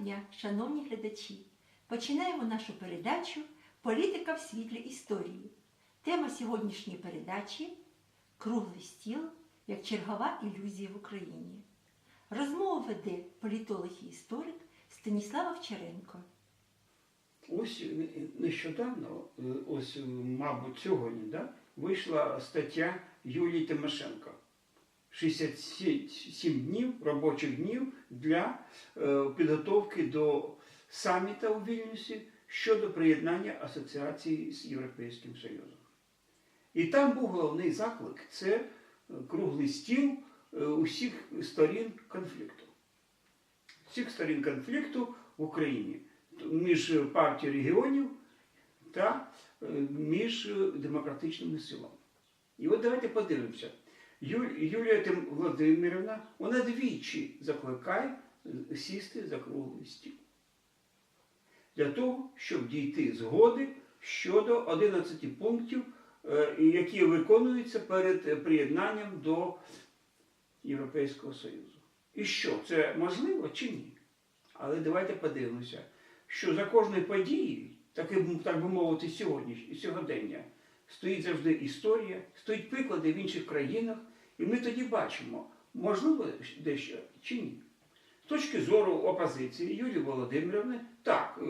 дня, шановні глядачі! Починаємо нашу передачу Політика в світлі історії. Тема сьогоднішньої передачі Круглий стіл як чергова ілюзія в Україні. Розмову веде політолог і історик Станіслав Овчаренко. Ось е, нещодавно, е, ось, мабуть, сьогодні, да, вийшла стаття Юлії Тимошенко. 67 днів, робочих днів для е, підготовки до саміта у Вільнюсі щодо приєднання асоціації з Європейським Союзом. І там був головний заклик це е, круглий стіл е, усіх сторін конфлікту. Всіх сторін конфлікту в Україні між партією регіонів та між демократичними силами. І от давайте подивимося. Юлія Тим Володимирівна, вона двічі закликає сісти за круглий стіл. Для того, щоб дійти згоди щодо 11 пунктів, е, які виконуються перед приєднанням до Європейського Союзу. І що, це можливо чи ні? Але давайте подивимося, що за кожною подією, таким, так би мовити, сьогодні, сьогодення, стоїть завжди історія, стоять приклади в інших країнах, і ми тоді бачимо, можливо дещо чи ні. З точки зору опозиції Юлії Володимирівни, так, е,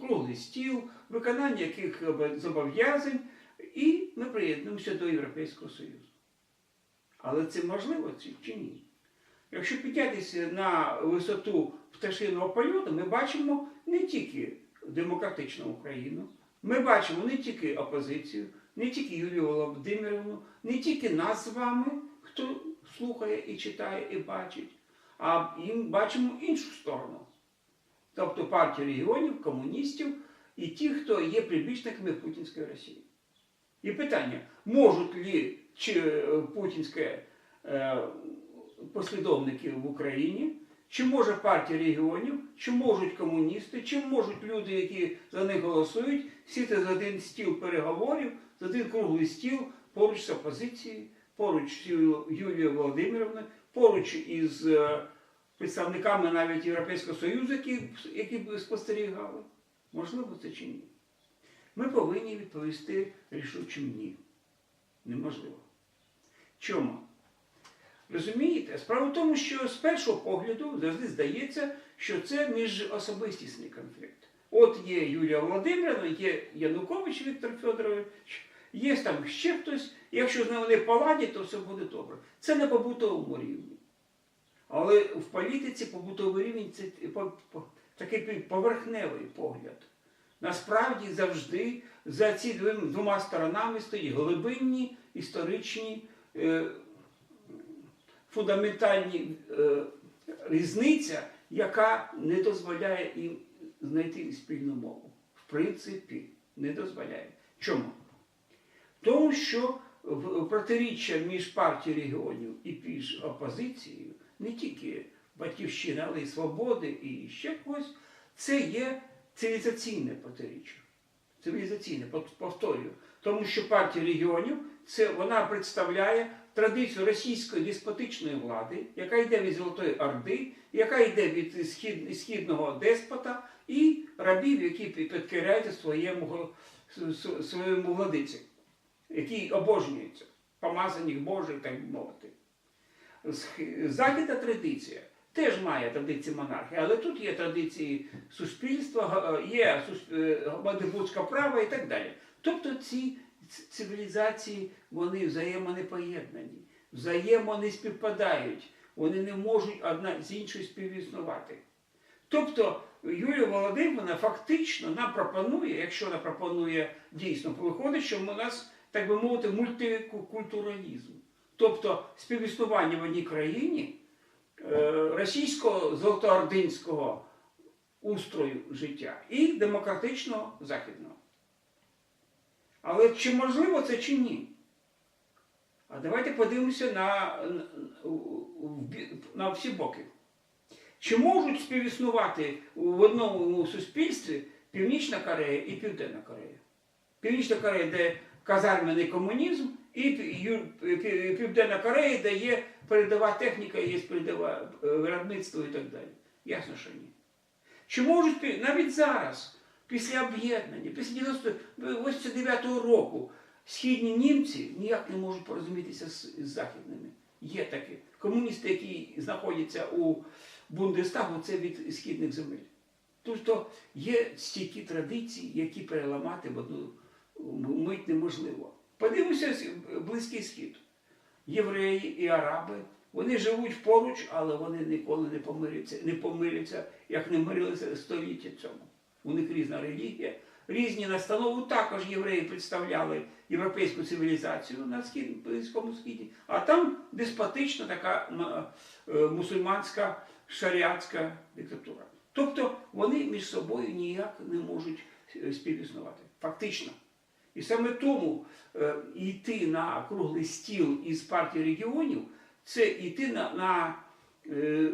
круглий стіл, виконання яких зобов'язань, і ми приєднуємося до Європейського Союзу. Але це можливо чи- ні? Якщо піднятися на висоту пташиного польоту, ми бачимо не тільки демократичну Україну, ми бачимо не тільки опозицію, не тільки Юлію Володимирівну, не тільки нас з вами, хто слухає і читає, і бачить, а і бачимо іншу сторону. Тобто партію регіонів, комуністів і ті, хто є прибічниками Путінської Росії. І питання, можуть ли чи е, путінське е, послідовники в Україні, чи може партія регіонів, чи можуть комуністи, чи можуть люди, які за них голосують, сіти за один стіл переговорів, за один круглий стіл поруч з опозицією, поруч з Юлією Володимирівною, поруч із е, представниками навіть Європейського Союзу, які, які б спостерігали. Можливо, це чи ні? Ми повинні відповісти рішучим ні. Неможливо. Чому? Розумієте? Справа в тому, що з першого погляду завжди здається, що це міжособистісний конфлікт. От є Юлія Володимирівна, є Янукович Віктор Федорович, є там ще хтось. Якщо з ними не поладять, то все буде добре. Це на побутовому рівні. Але в політиці побутовий рівень це такий поверхневий погляд. Насправді завжди за ці двома сторонами стоїть глибинні історичні е, фундаментальні е, різниця, яка не дозволяє їм знайти спільну мову. В принципі, не дозволяє. Чому? Тому що протиріччя між партією регіонів і між опозицією, не тільки батьківщина, але й свободи і ще когось, це є цивілізаційне протиріччя. Цивілізаційне, повторюю. Тому що партія регіонів це вона представляє традицію російської деспотичної влади, яка йде від Золотої Орди, яка йде від схід, східного деспота і рабів, які під- підкоряються своєму, своєму владиці, які обожнюються, помазаних Божих, так мовити. Західна традиція теж має традиції монархії, але тут є традиції суспільства, є е, мандибурське право і так далі. Тобто ці цивілізації вони взаємонепоєднані, взаємно не співпадають, вони не можуть одна з іншою співіснувати. Тобто Юлія Володимирівна фактично нам пропонує, якщо вона пропонує дійсно, виходить, що у нас, так би мовити, мультикультуралізм. Тобто співіснування в одній країні е, російського золотоординського устрою життя і демократичного західного. Але чи можливо це чи ні? А давайте подивимося на, на всі боки. Чи можуть співіснувати в одному суспільстві Північна Корея і Південна Корея? Північна Корея, де казарменний комунізм, і Південна Корея, де є передова техніка, є передова е, виробництво і так далі. Ясно, що ні. Чи можуть навіть зараз, після об'єднання, після 89-го року, східні німці ніяк не можуть порозумітися з, західними. Є такі. Комуністи, які знаходяться у Бундестагу, це від східних земель. Тобто є стійкі традиції, які переламати в одну мить неможливо. Подивимося Близький Схід. Євреї і араби, вони живуть поруч, але вони ніколи не помиряться, не помиряться, як не мирилися століття цьому. У них різна релігія, різні настанови. Також євреї представляли європейську цивілізацію на схід, Близькому Східі, а там деспотична така е, мусульманська шаріатська диктатура. Тобто вони між собою ніяк не можуть е, співіснувати. Фактично. І саме тому е, йти на круглий стіл із партії регіонів це йти на, на е,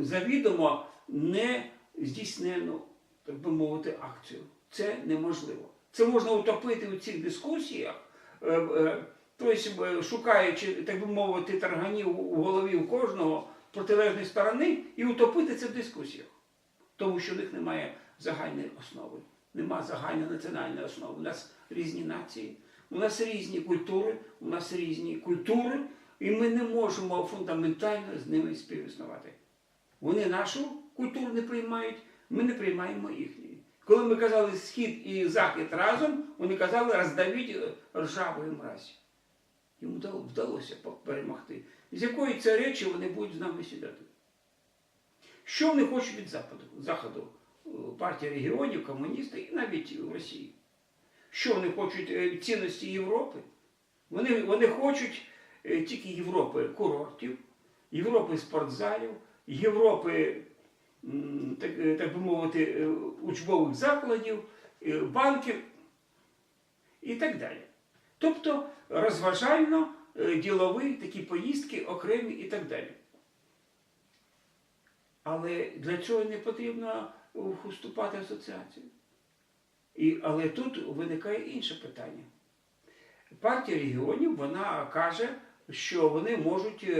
завідомо не здійснену, так би мовити, акцію. Це неможливо. Це можна утопити у цих дискусіях, тобто шукаючи, так би мовити, тарганів у голові у кожного протилежної сторони і утопити це в дискусіях. Тому що в них немає загальної основи, немає загальної національної основи. У нас різні нації, у нас різні культури, у нас різні культури, і ми не можемо фундаментально з ними співіснувати. Вони нашу культуру не приймають, ми не приймаємо їхньої. Коли ми казали схід і захід разом, вони казали роздавіть е, ржавою мразь. Йому вдалося перемогти. З якої це речі вони будуть з нами сідати? Що вони хочуть від Западу, Заходу? Е, Партія регіонів, комуністи і навіть в Росії. Що вони хочуть е, цінності Європи? Вони, вони хочуть е, тільки Європи курортів, Європи спортзалів, Європи, так, е, так би мовити, учбових закладів, банків і так далі. Тобто розважально ділові такі поїздки окремі і так далі. Але для цього не потрібно вступати в асоціацію. І, але тут виникає інше питання. Партія регіонів вона каже, що вони можуть, е,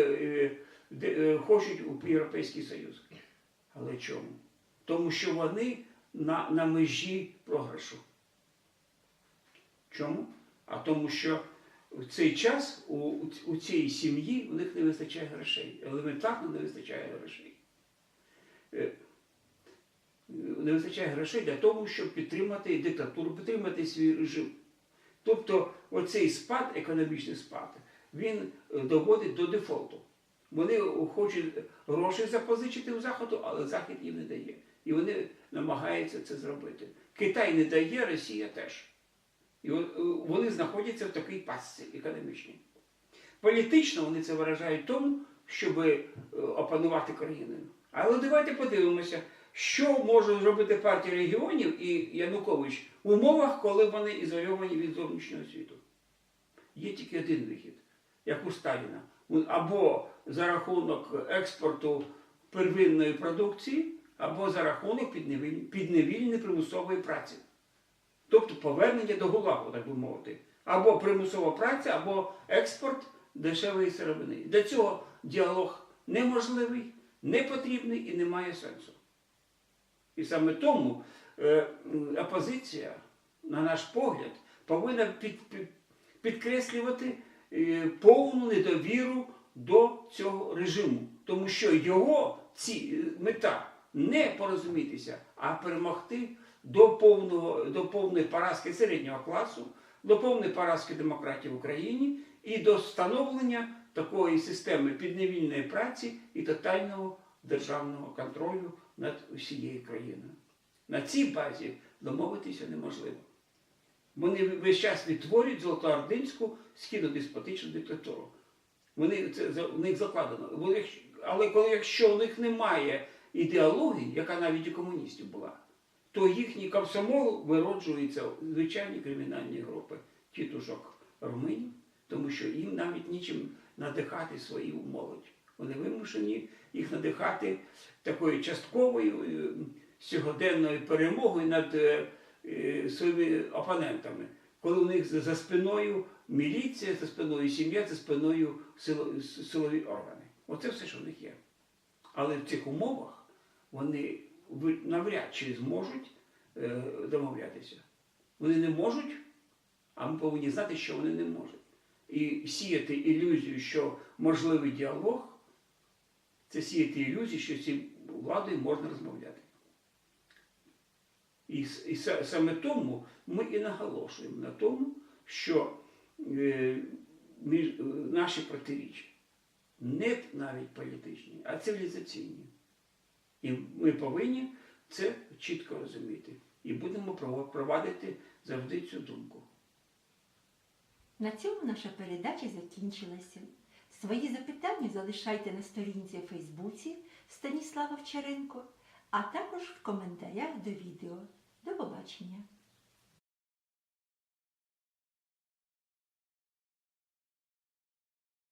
е, е, хочуть у Європейський Союз. Але чому? Тому що вони на, на межі програшу. Чому? А тому, що в цей час у, у, цій сім'ї у них не вистачає грошей. Елементарно не вистачає грошей. Не вистачає грошей для того, щоб підтримати диктатуру, підтримати свій режим. Тобто оцей спад, економічний спад, він е, доводить до дефолту. Вони хочуть гроші запозичити у Заходу, але Захід їм не дає. І вони намагаються це зробити. Китай не дає, Росія теж. І е, вони знаходяться в такій пастці економічній. Політично вони це виражають тому, щоб е, опанувати країною. Але давайте подивимося, що може зробити партія регіонів і Янукович в умовах, коли вони ізольовані від зовнішнього світу. Є тільки один вихід, як у Сталіна. Або за рахунок експорту первинної продукції, або за рахунок підневільної примусової праці. Тобто повернення до гулагу, так би мовити. Або примусова праця, або експорт дешевої сировини. Для цього діалог неможливий, не потрібний і не має сенсу. І саме тому е, опозиція, на наш погляд, повинна під, під, підкреслювати е, повну недовіру до цього режиму. Тому що його е, мета не порозумітися, а перемогти до, повного, до повної поразки середнього класу, до повної поразки демократії в Україні і до встановлення такої системи підневільної праці і тотального державного контролю над усією країною. На цій базі домовитися неможливо. Вони весь час відтворюють золотоординську східодеспотичну диктатуру. Вони це в них закладено. Вони Але коли якщо у них немає ідеології, яка навіть у комуністів була, то їхній комсомол вироджується в звичайні кримінальні групи тітушок руминів, тому що їм навіть нічим надихати свою молодь. Вони вимушені їх надихати такою частковою е, сьогоденною перемогою над е, е, своїми опонентами, коли у них за спиною міліція, за спиною сім'я, за спиною силові органи. Оце все, що в них є. Але в цих умовах вони навряд чи зможуть домовлятися. Вони не можуть, а ми повинні знати, що вони не можуть. І сіяти ілюзію, що можливий діалог, це сіяти ілюзію, що з цією владою можна розмовляти. І, і саме тому ми і наголошуємо на тому, що е, між, е, наші протиріччя не навіть політичні, а цивілізаційні. І ми повинні це чітко розуміти. І будемо пров- провадити завжди цю думку. На цьому наша передача закінчилася. Свої запитання залишайте на сторінці у Фейсбуці Станіслава Вчеренко, а також в коментарях до відео. До побачення!